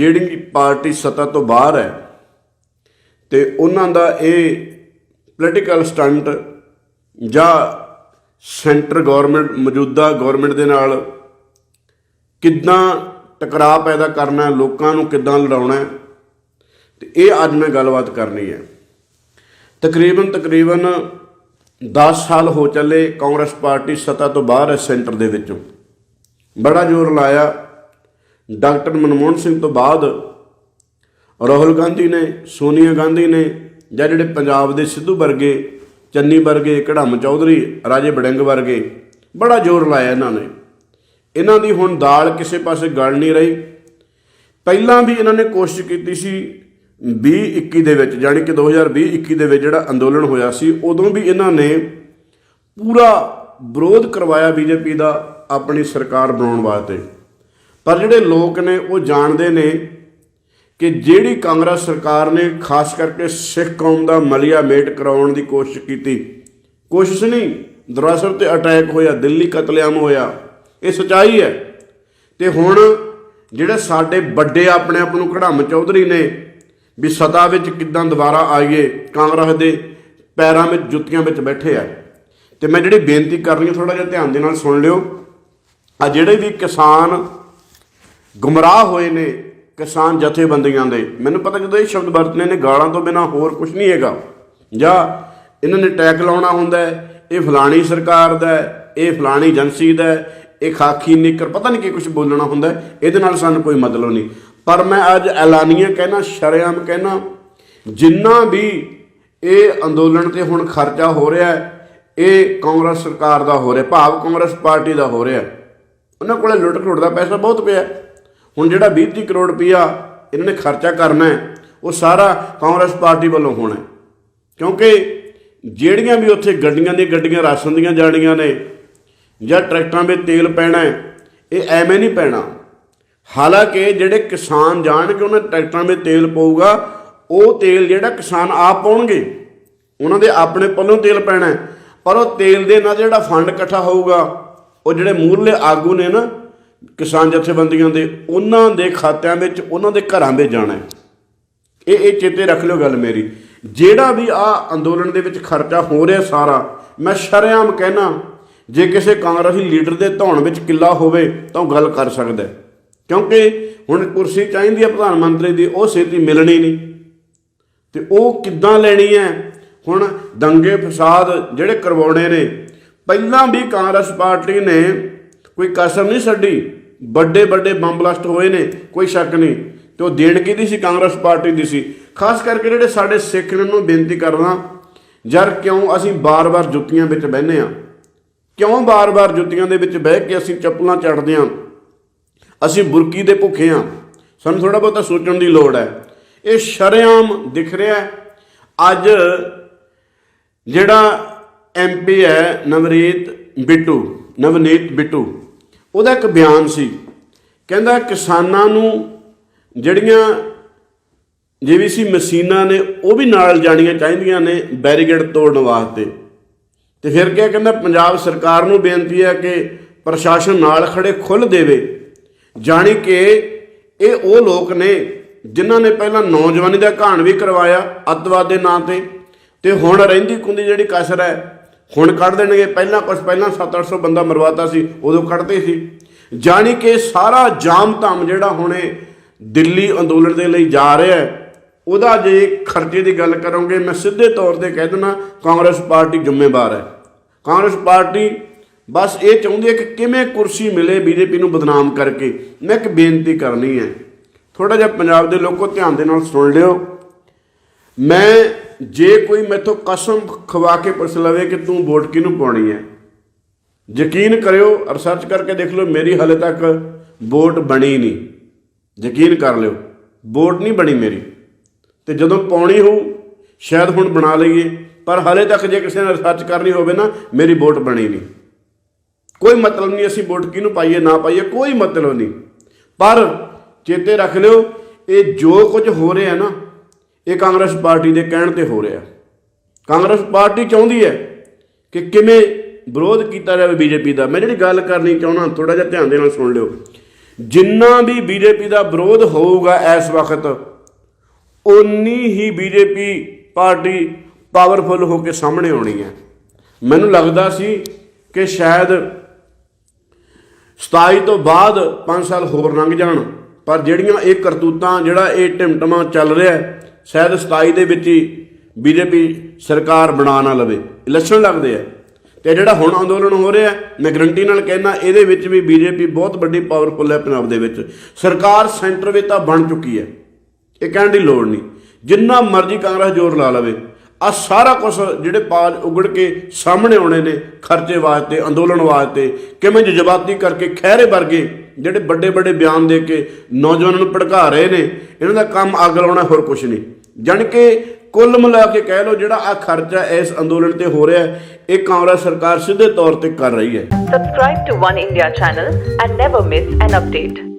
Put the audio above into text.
ਜਿਹੜੀ ਪਾਰਟੀ ਸੱਤਾ ਤੋਂ ਬਾਹਰ ਹੈ ਤੇ ਉਹਨਾਂ ਦਾ ਇਹ ਪੋਲੀਟੀਕਲ ਸਟੰਟ ਜਾਂ ਸੈਂਟਰ ਗਵਰਨਮੈਂਟ ਮੌਜੂਦਾ ਗਵਰਨਮੈਂਟ ਦੇ ਨਾਲ ਕਿੱਦਾਂ ਟਕਰਾਅ ਪੈਦਾ ਕਰਨਾ, ਲੋਕਾਂ ਨੂੰ ਕਿੱਦਾਂ ਲੜਾਉਣਾ ਹੈ, ਤੇ ਇਹ ਅੱਜ ਮੈਂ ਗੱਲਬਾਤ ਕਰਨੀ ਹੈ। ਤਕਰੀਬਨ ਤਕਰੀਬਨ 10 ਸਾਲ ਹੋ ਚੱਲੇ ਕਾਂਗਰਸ ਪਾਰਟੀ ਸੱਤਾ ਤੋਂ ਬਾਹਰ ਹੈ ਸੈਂਟਰ ਦੇ ਵਿੱਚੋਂ। ਬੜਾ ਜ਼ੋਰ ਲਾਇਆ। ਡਾਕਟਰ ਮਨਮੋਹਨ ਸਿੰਘ ਤੋਂ ਬਾਅਦ ਰਾਹੁਲ ਗਾਂਧੀ ਨੇ, ਸੋਨੀਆ ਗਾਂਧੀ ਨੇ ਜਾਂ ਜਿਹੜੇ ਪੰਜਾਬ ਦੇ ਸਿੱਧੂ ਵਰਗੇ, ਚੰਨੀ ਵਰਗੇ ਕੜਮ ਚੌਧਰੀ, ਰਾਜੇ ਬੜਿੰਗ ਵਰਗੇ, ਬੜਾ ਜ਼ੋਰ ਲਾਇਆ ਇਹਨਾਂ ਨੇ। ਇਹਨਾਂ ਦੀ ਹੁਣ ਦਾਲ ਕਿਸੇ ਪਾਸੇ ਗਲ ਨਹੀਂ ਰਹੀ। ਪਹਿਲਾਂ ਵੀ ਇਹਨਾਂ ਨੇ ਕੋਸ਼ਿਸ਼ ਕੀਤੀ ਸੀ 20 21 ਦੇ ਵਿੱਚ ਯਾਨੀ ਕਿ 2020 21 ਦੇ ਵਿੱਚ ਜਿਹੜਾ ਅੰਦੋਲਨ ਹੋਇਆ ਸੀ, ਉਦੋਂ ਵੀ ਇਹਨਾਂ ਨੇ ਪੂਰਾ ਵਿਰੋਧ ਕਰਵਾਇਆ ਬੀਜੇਪੀ ਦਾ ਆਪਣੀ ਸਰਕਾਰ ਬਣਾਉਣ ਵਾਸਤੇ। ਪਰ ਜਿਹੜੇ ਲੋਕ ਨੇ, ਉਹ ਜਾਣਦੇ ਨੇ ਕਿ ਜਿਹੜੀ ਕਾਂਗਰਸ ਸਰਕਾਰ ਨੇ ਖਾਸ ਕਰਕੇ ਸਿੱਖ ਕੌਮ ਦਾ ਮਲਿਆ ਮੇਟ ਕਰਾਉਣ ਦੀ ਕੋਸ਼ਿਸ਼ ਕੀਤੀ, ਕੋਸ਼ਿਸ਼ ਨਹੀਂ, ਦਰਅਸਲ ਤੇ ਅਟੈਕ ਹੋਇਆ, ਦਿੱਲੀ ਕਤਲੇਆਮ ਹੋਇਆ, ਇਹ ਸਚਾਈ ਹੈ। ਤੇ ਹੁਣ ਜਿਹੜੇ ਸਾਡੇ ਵੱਡੇ ਆਪਣੇ ਆਪ ਨੂੰ ਕੜਮ ਚੌਧਰੀ ਨੇ, ਵੀ ਸਦਾ ਵਿੱਚ ਕਿਦਾਂ ਦੁਬਾਰਾ ਆਈਏ, ਕਾਂਗਰਸ ਦੇ ਪੈਰਾਂ ਵਿੱਚ ਜੁੱਤੀਆਂ ਵਿੱਚ ਬੈਠੇ ਆ। ਤੇ ਮੈਂ ਜਿਹੜੀ ਬੇਨਤੀ ਕਰਨੀ ਹੈ ਥੋੜਾ ਜਿਹਾ ਧਿਆਨ ਦੇ ਨਾਲ ਸੁਣ ਲਿਓ। ਆ ਜਿਹੜੇ ਵੀ ਕਿਸਾਨ ਗੁੰਮਰਾਹ ਹੋਏ ਨੇ ਕਿਸਾਨ ਜਥੇਬੰਦੀਆਂ ਦੇ। ਮੈਨੂੰ ਪਤਾ ਜਦੋਂ ਇਹ ਸ਼ਬਦ ਵਰਤਨੇ ਨੇ, ਗਾਲਾਂ ਤੋਂ ਬਿਨਾ ਹੋਰ ਕੁਝ ਨਹੀਂ ਹੈਗਾ। ਜਾਂ ਇਹਨਾਂ ਨੇ ਟੈਕ ਲਾਉਣਾ ਹੁੰਦਾ ਹੈ, ਇਹ ਫਲਾਣੀ ਸਰਕਾਰ ਦਾ ਹੈ, ਇਹ ਫਲਾਣੀ ਏਜੰਸੀ ਦਾ ਹੈ, ਇਹ ਖਾਕੀ ਨਿੱਕਰ, ਪਤਾ ਨਹੀਂ ਕੀ ਕੁਝ ਬੋਲਣਾ ਹੁੰਦਾ ਇਹਦੇ ਨਾਲ ਸਾਨੂੰ ਕੋਈ ਮਤਲਬ ਨਹੀਂ। ਪਰ ਮੈਂ ਅੱਜ ਐਲਾਨੀਆਂ ਕਹਿਣਾ, ਸ਼ਰੇਆਮ ਕਹਿਣਾ, ਜਿੰਨਾ ਵੀ ਇਹ ਅੰਦੋਲਨ ਤੇ ਹੁਣ ਖਰਚਾ ਹੋ ਰਿਹਾ ਹੈ, ਇਹ ਕਾਂਗਰਸ ਸਰਕਾਰ ਦਾ ਹੋ ਰਿਹਾ, ਭਾਵ ਕਾਂਗਰਸ ਪਾਰਟੀ ਦਾ ਹੋ ਰਿਹਾ ਉਹਨਾਂ ਕੋਲੇ ਲੁੱਟ ਖੋਟ ਦਾ ਪੈਸਾ ਬਹੁਤ ਪਿਆ ਹੁਣ ਜਿਹੜਾ 20 ਤੀਹ ਕਰੋੜ ਰੁਪਇਆ ਇਹਨਾਂ ਨੇ ਖਰਚਾ ਕਰਨਾ ਹੈ, ਉਹ ਸਾਰਾ ਕਾਂਗਰਸ ਪਾਰਟੀ ਵੱਲੋਂ ਹੋਣਾ ਹੈ। ਕਿਉਂਕਿ ਜਿਹੜੀਆਂ ਵੀ ਉੱਥੇ ਗੱਡੀਆਂ ਦੀਆਂ ਗੱਡੀਆਂ, ਰਾਸ਼ਨ ਦੀਆਂ ਜਾਣੀਆਂ ਨੇ ਜਾਂ ਟਰੈਕਟਰਾਂ ਵਿੱਚ ਤੇਲ ਪੈਣਾ ਇਹ ਐਵੇਂ ਨਹੀਂ ਪੈਣਾ। ਹਾਲਾਂਕਿ ਜਿਹੜੇ ਕਿਸਾਨ ਜਾਣਗੇ, ਉਹਨਾਂ ਟਰੈਕਟਰਾਂ ਵਿੱਚ ਤੇਲ ਪਊਗਾ, ਉਹ ਤੇਲ ਜਿਹੜਾ ਕਿਸਾਨ ਆਪ ਪਾਉਣਗੇ, ਉਹਨਾਂ ਦੇ ਆਪਣੇ ਪੱਲੋਂ ਤੇਲ ਪੈਣਾ ਪਰ ਉਹ ਤੇਲ ਦੇ ਨਾਲ ਜਿਹੜਾ ਫੰਡ ਇਕੱਠਾ ਹੋਊਗਾ, ਉਹ ਜਿਹੜੇ ਮੂਰਲੇ ਆਗੂ ਨੇ ਨਾ ਕਿਸਾਨ ਜਥੇਬੰਦੀਆਂ ਦੇ, ਉਹਨਾਂ ਦੇ ਖਾਤਿਆਂ ਵਿੱਚ ਉਹਨਾਂ ਦੇ ਘਰਾਂ ਵਿੱਚ ਜਾਣਾ ਹੈ। ਇਹ ਇਹ ਚੇਤੇ ਰੱਖ ਲਿਓ ਗੱਲ ਮੇਰੀ। ਜਿਹੜਾ ਵੀ ਆ ਅੰਦੋਲਨ ਦੇ ਵਿੱਚ ਖਰਚਾ ਹੋ ਰਿਹਾ ਸਾਰਾ, ਮੈਂ ਸ਼ਰੇਆਮ ਕਹਿਣਾ, ਜੇ ਕਿਸੇ ਕਾਂਗਰਸੀ ਲੀਡਰ ਦੇ ਧੌਣ ਵਿੱਚ ਕਿੱਲਾ ਹੋਵੇ ਤਾਂ ਉਹ ਗੱਲ ਕਰ ਸਕਦਾ ਕਿਉਂਕਿ ਹੁਣ ਕੁਰਸੀ ਚਾਹੀਦੀ ਹੈ ਪ੍ਰਧਾਨ ਮੰਤਰੀ ਦੀ, ਉਹ ਛੇਤੀ ਮਿਲਣੀ ਨਹੀਂ। ਤੇ ਉਹ ਕਿੱਦਾਂ ਲੈਣੀ ਹੈ? ਹੁਣ ਦੰਗੇ ਫਸਾਦ ਜਿਹੜੇ ਕਰਵਾਉਣੇ ਨੇ, ਪਹਿਲਾਂ ਵੀ ਕਾਂਗਰਸ ਪਾਰਟੀ ਨੇ ਕੋਈ ਕਸਰ ਨਹੀਂ ਛੱਡੀ। ਵੱਡੇ ਵੱਡੇ ਬੰਬ ਬਲਾਸਟ ਹੋਏ ਨੇ, ਕੋਈ ਸ਼ੱਕ ਨਹੀਂ। ਤੇ ਉਹ ਦੇਣ ਕਿਹਦੀ ਸੀ? ਕਾਂਗਰਸ ਪਾਰਟੀ ਦੀ ਸੀ। ਖਾਸ ਕਰਕੇ ਜਿਹੜੇ ਸਾਡੇ ਸਿੱਖ ਨੇ ਨੂੰ ਬੇਨਤੀ ਕਰਦਾ, ਯਾਰ ਕਿਉਂ ਅਸੀਂ ਬਾਰ-ਬਾਰ ਜੁੱਤੀਆਂ ਵਿੱਚ ਬਹਿੰਦੇ ਆ ਕਿਉਂ ਬਾਰ-ਬਾਰ ਜੁੱਤੀਆਂ ਦੇ ਵਿੱਚ ਬਹਿ ਕੇ ਅਸੀਂ ਚੱਪਲਾਂ ਚੜਦੇ ਆ ਅਸੀਂ ਬੁਰਕੀ ਦੇ ਭੁੱਖੇ ਆ ਸਾਨੂੰ ਥੋੜਾ ਬਹੁਤਾ ਸੋਚਣ ਦੀ ਲੋੜ ਹੈ। ਇਹ ਸ਼ਰੇਆਮ ਦਿਖ ਰਿਹਾ ਅੱਜ ਜਿਹੜਾ ਐਮਪੀ ਹੈ ਨਵਰੀਤ ਬਿੱਟੂ, ਨਵਨੀਤ ਬਿੱਟੂ ਉਹਦਾ ਇੱਕ ਬਿਆਨ ਸੀ। ਕਹਿੰਦਾ ਕਿਸਾਨਾਂ ਨੂੰ ਜਿਹੜੀਆਂ ਜੀਵੀਸੀ ਮਸ਼ੀਨਾਂ ਨੇ, ਉਹ ਵੀ ਨਾਲ ਜਾਣੀਆਂ ਚਾਹੀਦੀਆਂ ਨੇ ਬੈਰੀਗੇਡ ਤੋੜਨ ਵਾਸਤੇ। ਤੇ ਫਿਰ ਕਿਹਾ ਕਹਿੰਦਾ, ਪੰਜਾਬ ਸਰਕਾਰ ਨੂੰ ਬੇਨਤੀ ਹੈ ਕਿ ਪ੍ਰਸ਼ਾਸਨ ਨਾਲ ਖੜੇ ਖੁੱਲ ਦੇਵੇ, ਜਾਣੀ ਕਿ ਇਹ ਉਹ ਲੋਕ ਨੇ ਜਿਨ੍ਹਾਂ ਨੇ ਪਹਿਲਾਂ ਨੌਜਵਾਨੀ ਦਾ ਘਾਣ ਵੀ ਕਰਵਾਇਆ ਅੱਤਵਾਦ ਦੇ ਨਾਂ ਤੇ ਤੇ ਹੁਣ ਰਹਿੰਦੀ ਕੁੰਦੀ ਜਿਹੜੀ ਕਸਰ ਹੈ ਹੁਣ ਕੱਢ ਦੇਣਗੇ। ਪਹਿਲਾਂ ਕੁਝ ਪਹਿਲਾਂ 7-800 ਬੰਦਾ ਮਰਵਾਤਾ ਸੀ, ਉਦੋਂ ਕੱਢਦੇ ਸੀ। ਜਾਣੀ ਕਿ ਸਾਰਾ ਜਾਮ ਧਾਮ ਜਿਹੜਾ ਹੁਣੇ ਦਿੱਲੀ ਅੰਦੋਲਨ ਦੇ ਲਈ ਜਾ ਰਿਹਾ ਹੈ, ਉਹਦਾ ਜੇ ਖਰਚੇ ਦੀ ਗੱਲ ਕਰੋਗੇ, ਮੈਂ ਸਿੱਧੇ ਤੌਰ ਤੇ ਕਹਿ ਦਿੰਦਾ, ਕਾਂਗਰਸ ਪਾਰਟੀ ਜ਼ਿੰਮੇਵਾਰ ਹੈ। ਕਾਂਗਰਸ ਪਾਰਟੀ ਬਸ ਇਹ ਚਾਹੁੰਦੀ ਹੈ ਕਿ ਕਿਵੇਂ ਕੁਰਸੀ ਮਿਲੇ ਬੀਜੇਪੀ ਨੂੰ ਬਦਨਾਮ ਕਰਕੇ। ਮੈਂ ਇੱਕ ਬੇਨਤੀ ਕਰਨੀ ਹੈ। ਥੋੜਾ ਜਿਹਾ ਪੰਜਾਬ ਦੇ ਲੋਕੋ ਧਿਆਨ ਦੇ ਨਾਲ ਸੁਣ ਲਿਓ। ਮੈਂ ਜੇ ਕੋਈ ਮੈਥੋਂ ਕਸਮ ਖਵਾ ਕੇ ਪੁੱਛ ਲਵੇ ਕਿ ਤੂੰ ਵੋਟ ਕਿਹਨੂੰ ਪਾਉਣੀ ਹੈ? ਯਕੀਨ ਕਰਿਓ ਰਿਸਰਚ ਕਰਕੇ ਦੇਖ ਲਓ, ਮੇਰੀ ਹਲੇ ਤੱਕ ਵੋਟ ਬਣੀ ਨਹੀਂ। ਯਕੀਨ ਕਰ ਲਿਓ, ਵੋਟ ਨਹੀਂ ਬਣੀ ਮੇਰੀ। ਤੇ ਜਦੋਂ ਪਾਉਣੀ ਹੋਊ, ਸ਼ਾਇਦ ਹੁਣ ਬਣਾ ਲਈਏ, ਪਰ ਹਲੇ ਤੱਕ ਜੇ ਕਿਸੇ ਨੇ ਰਿਸਰਚ ਕਰਨੀ ਹੋਵੇ ਨਾ, ਮੇਰੀ ਵੋਟ ਬਣੀ ਨਹੀਂ। ਕੋਈ ਮਤਲਬ ਨਹੀਂ ਅਸੀਂ ਵੋਟ ਕਿਹਨੂੰ ਪਾਈਏ, ਨਾ ਪਾਈਏ, ਕੋਈ ਮਤਲਬ ਨਹੀਂ। ਪਰ ਚੇਤੇ ਰੱਖ ਲਿਓ, ਇਹ ਜੋ ਕੁਝ ਹੋ ਰਿਹਾ ਨਾ ਇਹ ਕਾਂਗਰਸ ਪਾਰਟੀ ਦੇ ਕਹਿਣ ਤੇ ਹੋ ਰਿਹਾ ਕਾਂਗਰਸ ਪਾਰਟੀ ਚਾਹੁੰਦੀ ਹੈ ਕਿ ਕਿਵੇਂ ਵਿਰੋਧ ਕੀਤਾ ਜਾਵੇ ਬੀਜੇਪੀ ਦਾ। ਮੈਂ ਜਿਹੜੀ ਗੱਲ ਕਰਨੀ ਚਾਹੁੰਦਾ ਥੋੜਾ ਜਿਹਾ ਧਿਆਨ ਦੇ ਨਾਲ ਸੁਣ ਲਿਓ। ਜਿੰਨਾ ਵੀ ਬੀਜੇਪੀ ਦਾ ਵਿਰੋਧ ਹੋਊਗਾ ਇਸ ਵਕਤ ਉਨੀ ਹੀ ਬੀਜੇਪੀ ਪਾਰਟੀ ਪਾਵਰਫੁਲ ਹੋ ਕੇ ਸਾਹਮਣੇ ਆਉਣੀ ਹੈ। ਮੈਨੂੰ ਲੱਗਦਾ ਸੀ ਕਿ ਸ਼ਾਇਦ 27 ਤੋਂ ਬਾਅਦ 5 ਸਾਲ ਹੋਰ ਲੰਘ ਜਾਣ, ਪਰ ਜਿਹੜੀਆਂ ਇਹ ਕਰਤੂਤਾਂ, ਜਿਹੜਾ ਇਹ ਟਿਮਟਮਾ ਚੱਲ ਰਿਹਾ ਸ਼ਾਇਦ 27 ਦੇ ਵਿੱਚ ਹੀ ਬੀਜੇਪੀ ਸਰਕਾਰ ਬਣਾ ਨਾ ਲਵੇ। ਇਲੈਕਸ਼ਨ ਲੱਗਦੇ ਆ। ਤੇ ਜਿਹੜਾ ਹੁਣ ਅੰਦੋਲਨ ਹੋ ਰਿਹਾ, ਮੈਂ ਗਰੰਟੀ ਨਾਲ ਕਹਿੰਦਾ, ਇਹਦੇ ਵਿੱਚ ਵੀ ਬੀਜੇਪੀ ਬਹੁਤ ਵੱਡੀ ਪਾਵਰਫੁਲ ਹੈ ਪੰਜਾਬ ਦੇ ਵਿੱਚ। ਸਰਕਾਰ ਸੈਂਟਰ ਵਿੱਚ ਤਾਂ ਬਣ ਚੁੱਕੀ ਹੈ। ਇਹ ਕਹਿਣ ਦੀ ਲੋੜ ਨਹੀਂ। ਜਿੰਨਾ ਮਰਜ਼ੀ ਕਾਂਗਰਸ ਜ਼ੋਰ ਲਾ ਲਵੇ। ਆ ਸਾਰਾ ਕੁਝ ਜਿਹੜੇ ਪਾਜ ਉਗੜ ਕੇ ਸਾਹਮਣੇ ਆਉਣੇ ਨੇ ਖਰਚੇ ਵਾਸਤੇ, ਅੰਦੋਲਨ ਵਾਸਤੇ, ਕਿਵੇਂ ਜਜ਼ਬਾਤੀ ਕਰਕੇ ਖਹਿਰੇ ਵਰਗੇ ਜਿਹੜੇ ਵੱਡੇ ਵੱਡੇ ਬਿਆਨ ਦੇ ਕੇ ਨੌਜਵਾਨਾਂ ਨੂੰ ਭੜਕਾ ਰਹੇ ਨੇ, ਇਹਨਾਂ ਦਾ ਕੰਮ ਅੱਗ ਲਾਉਣਾ ਹੋਰ ਕੁਝ ਨਹੀਂ ਜਾਣੀ ਕਿ ਕੁੱਲ ਮਿਲਾ ਕੇ ਕਹਿ ਲਓ ਜਿਹੜਾ ਆ ਖਰਚਾ ਇਸ ਅੰਦੋਲਨ ਤੇ ਹੋ ਰਿਹਾ ਹੈ ਇਹ ਕਾਂਗਰਸ ਸਰਕਾਰ ਸਿੱਧੇ ਤੌਰ ਤੇ ਕਰ ਰਹੀ ਹੈ Subscribe to One India channel and never miss an update.